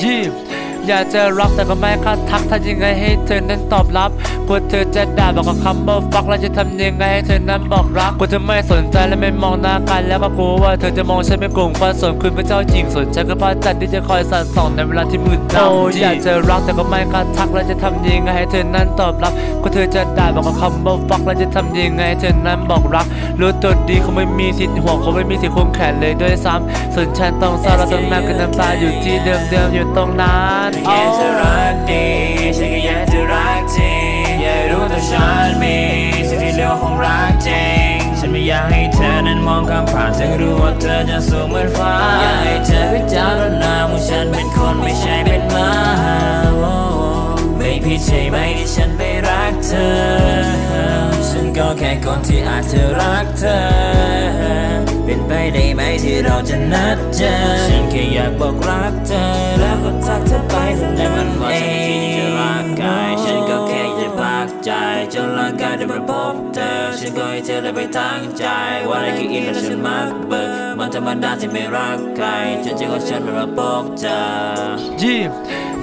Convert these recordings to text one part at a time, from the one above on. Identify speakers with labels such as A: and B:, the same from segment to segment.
A: Yeah. อยากจะรักแต่ก็ไม่กล้าทักถ้ายังไงให้เธอนั้นตอบรับกลัวเธอจะด่าบอกกับคำว่าฟักแล้วจะทำยังไงให้เธอนั้นบอกรักกลัวเธอไม่สนใจและไม่มองหน้ากันแล้วก็กลัวว่าเธอจะมองฉันเป็นกลุ่มคนส่วนคุณเป็นเจ้าหญิงส่วนฉันก็พระจันทร์ที่จะคอยสอดส่องในเวลาที่มืดดำโอ้อยากจะรักแต่ก็ไม่กล้าทักแล้วจะทำยังไงให้เธอนั้นตอบรับกลัวเธอจะด่าบอกกับคำว่าฟักแล้วจะทำยังไงให้เธอนั้นบอกรักรู้ตัวดีคงไม่มีสิทธิ์ห่วงคงไม่มีสิทธิ์ควงแขนเลยด้วยซ้ำส่วนฉันต้องเศร้าแล้วต้องนั่งกับน้ำตาอยู่ที่เดิมๆอยู่ตรงนั้น
B: อยากจะรักดีฉันก็อยากจะรักจริงอยากรู้ตัวฉันมีสิ่งที่เรียกว่าของรักจริงฉันไม่อยากให้เธอนั้นมองข้ามผ่านฉันรู้ว่าเธอจะสูงเหมือนฟ้าอยากให้เธอพิจารณาว่าฉันเป็นคนไม่ใช่เป็นหมาโอ้ไม่ผิดใช่ไหมที่ฉันไปรักเธอฉันก็แค่คนที่อาจจะรักเธอ ได้ไหมที่เราจะนัดเจอฉันแค่อยากบอกรักเธอแล้วก็ทักเธอไปเท่านั้น เธอได้ไปทั้งใจ ว่าอะไรคืออินและฉันมักเบิกมันธรรมดาที่ไม่รักใครจนใจของฉันมันมาพบเธอ
A: ยี่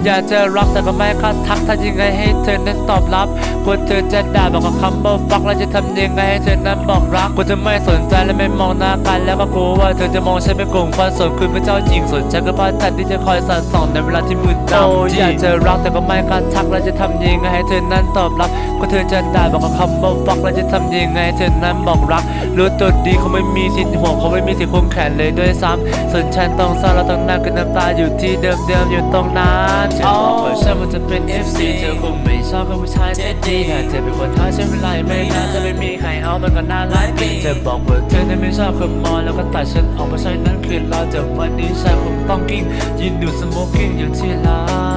A: อยากจะรักแต่ก็ไม่กล้าทักถ้ายังไงให้เธอนั้นตอบรับกลัวเธอจะด่าบอกกับคำว่าฟักแล้วจะทำยังไงให้เธอนั้นบอกรักกลัวเธอไม่สนใจและไม่มองหน้ากันแล้วก็กลัวว่าเธอจะมองฉันเป็นกลุ่มคนส่วนคุณเป็นเจ้าหญิงส่วนฉันก็พระจันทร์ที่จะคอยสอดส่องในเวลาที่มืดดำโอ้อยากจะรักแต่ก็ไม่กล้าทักแล้วจะทำยังไงให้เธอนั้นตอบรับกลัวเธอจะด่าบอกกับคำว่าฟักแล้วจะทำยังไงให้เธอนั้นบอกรักรู้ตัวดีคงไม่มีสิทธิ์ห่วงคงไม่มีสิทธิ์ควงแขนเลยด้วยซ้ำส่วนฉันต้องเศร้าแล้วต้องนั่งกับน้ำตาอยู่ที่เดิมๆอยู่ตรงนั้นเธอบอกว่าฉันมันจะเป็น FC เธอคงไม่ชอบกับผู้ชายเท็ดดีถ้าเธอเป็นคนท้าฉันเป็นไรไม่น่าจะไม่มีใครเอามันก็น่าหลายปีเธอบอกว่าเธอนั้นไม่ชอบคนมอแล้วก็ตัดฉันออกเพราะฉะนั้นคืนเราจากวันนี้ฉันคงต้องกิ้งยืนดูสโมกกิ้งอยู่ที่ลาน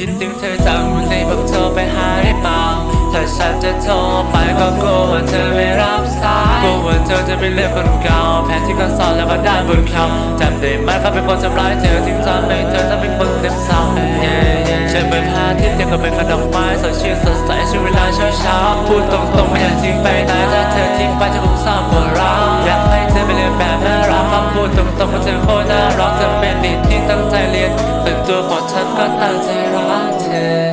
A: คิดถึงเธอจังวันนี้ผมโทรไปหาได้เปล่าถ้าฉันจะโทรไปก็กลัวว่าเธอไม่รับสายกลัวว่าเธอจะไปเรื่อกคนเก่าแผนที่เขาสอนแล้วก็ด้านบนเขาจำได้ไหมเขาเป็นคนทำร้ายเธอทิ้งทำให้เธอต้าเป็นคนเต็มเศร้าฉันเป็นพาที่เดียวกับเป็นกระดอกไม้สดชื่นสดใสช่วงเวลาเช้าเช้าพูดตรง 똑같다 쟤한테